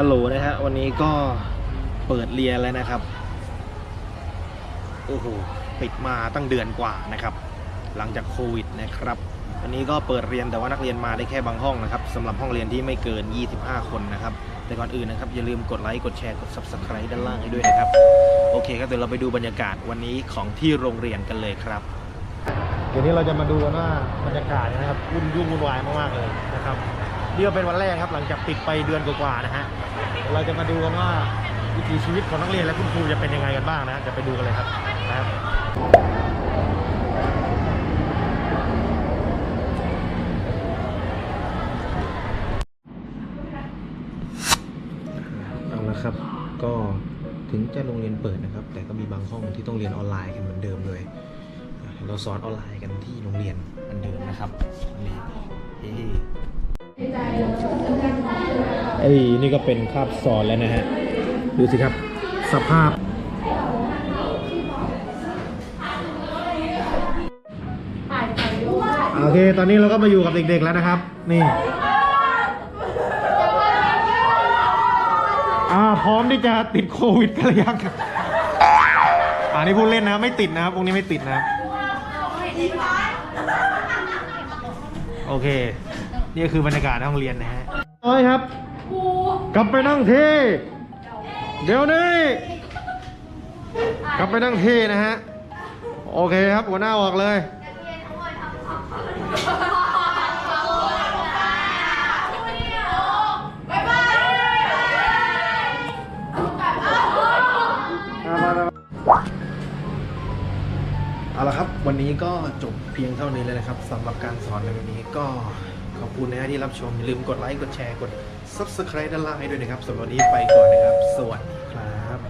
ัลโหลนะฮะวันนี้ก็เปิดเรียนแล้วนะครับ โอ้โหปิดมาตั้งเดือนกว่านะครับ หลังจากโควิดนะครับ วันนี้ก็เปิดเรียนแต่ว่านักเรียนมาได้แค่บางห้องนะครับสำหรับห้องเรียนที่ไม่เกิน 25 คนนะครับ แต่ก่อนอื่นนะครับ อย่าลืมกดไลค์กดแชร์กด subscribe ด้านล่างให้ด้วยนะครับ โอเคครับเดี๋ยวเราไปดูบรรยากาศวันนี้ของที่โรงเรียนกันเลยครับ เดี๋ยวนี้เราจะมาดูกันว่าบรรยากาศนะครับวุ่นยุ่งวุ่นวายมากๆเลยนะครับ นี่ก็เป็นวันแรกครับหลังจากปิดไปเดือนกว่าๆนะฮะเราจะมาดูกันว่าวิถีชีวิตของนักเรียนและคุณครูจะเป็นยังไงกันบ้างนะจะไปดูกันเลยครับนะครับเอาละครับก็ถึงจะโรงเรียนเปิดนะครับ แต่ก็มีบางห้องที่ต้องเรียนออนไลน์กันเหมือนเดิมเลย เราสอนออนไลน์กันที่โรงเรียนเหมือนเดิมนะครับ ไอ้นี่ก็เป็นคาบสอนแล้วนะฮะ ดูสิครับ สภาพ โอเค ตอนนี้เราก็มาอยู่กับเด็กๆแล้วนะครับ นี่อ่าพร้อมที่จะติดโควิดกันหรือยังครับอ่านี่พูดเล่นนะไม่ติดนะครับพวกนี้ไม่ติดนะ โอเค นี่ก็คือบรรยากาศในห้องเรียนนะฮะน้อยครับ กลับไปนั่งที่ เดี๋ยวนี้ กลับไปนั่งที่นะฮะ โอเคครับหัวหน้าออกเลย เอาละครับ วันนี้ก็จบเพียงเท่านี้เลยนะครับสำหรับการสอนในวันนี้ก็ ขอบคุณนะฮะที่รับชมอย่าลืมกดไลค์กดแชร์กด Subscribe ด้านล่างให้ด้วยนะครับสำหรับวันนี้ไปก่อนนะครับ สวัสดีครับ